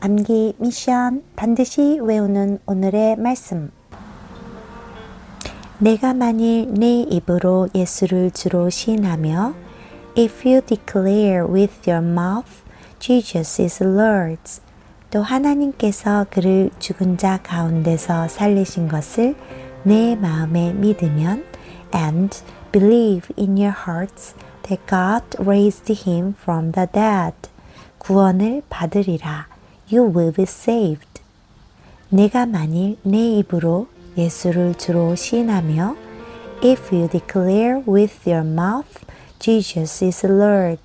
암기 미션 반드시 외우는 오늘의 말씀. 내가 만일 내 입으로 예수를 주로 시인하며 If you declare with your mouth Jesus is Lord 또 하나님께서 그를 죽은 자 가운데서 살리신 것을 내 마음에 믿으면 and believe in your hearts that God raised him from the dead 구원을 받으리라 you will be saved 내가 만일 내 입으로 예수를 주로 시인하며 If you declare with your mouth Jesus is Lord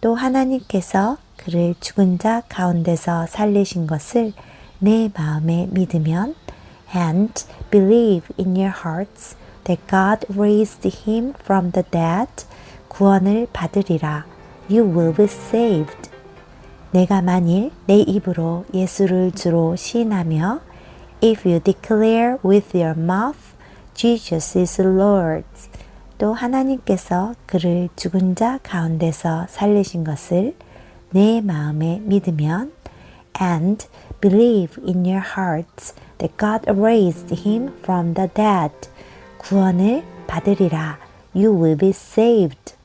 또 하나님께서 그를 죽은 자 가운데서 살리신 것을 내 마음에 믿으면 and believe in your hearts that God raised him from the dead 구원을 받으리라 you will be saved 내가 만일 내 입으로 예수를 주로 시인하며 If you declare with your mouth Jesus is Lord 또 하나님께서 그를 죽은 자 가운데서 살리신 것을 내 마음에 믿으면 and believe in your hearts that God raised him from the dead 구원을 받으리라 you will be saved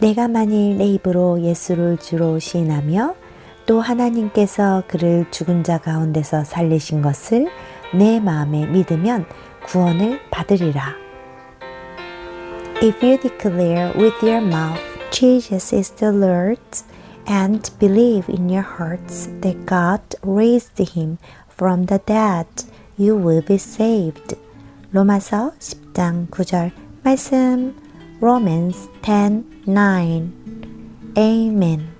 내가 만일 내 입으로 예수를 주로 시인하며 또 하나님께서 그를 죽은 자 가운데서 살리신 것을 내 마음에 믿으면 구원을 받으리라. If you declare with your mouth Jesus is the Lord and believe in your hearts that God raised him from the dead, you will be saved. 로마서 10장 9절 말씀 Romans 10, 9 Amen